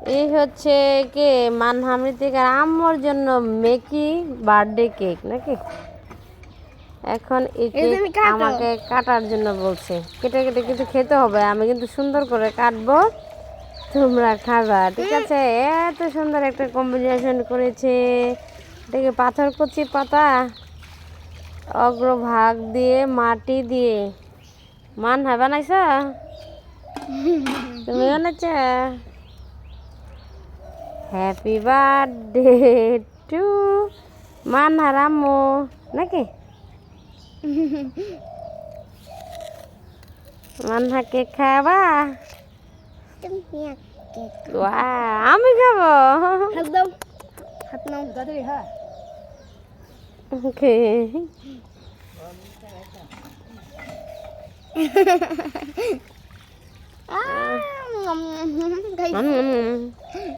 এই হচ্ছে কে? মানহামি থেকে আম্মুর জন্য মেকি বার্থডে কেক নাকি? এখন এই কেক আমাকে কাটার জন্য বলছে। কেটে কেটে কিছু খেতে হবে আমি কিন্তু সুন্দর করে কাটবো। তোমরা খাবা ঠিক আছে? এত সুন্দর একটা কম্বিনেশন করেছে। এটাকে পাথর কচি পাতা অগ্রভাগ দিয়ে মাটি দিয়ে। মান হয় বানাইছ? তুমি বানাইছ? হ্যাপি বার্থডে টু মান হারামো নাকি মানহা কেক খাবা তুমি আমি খাব হাত হাত নাও দাদি হ্যাঁ ওকে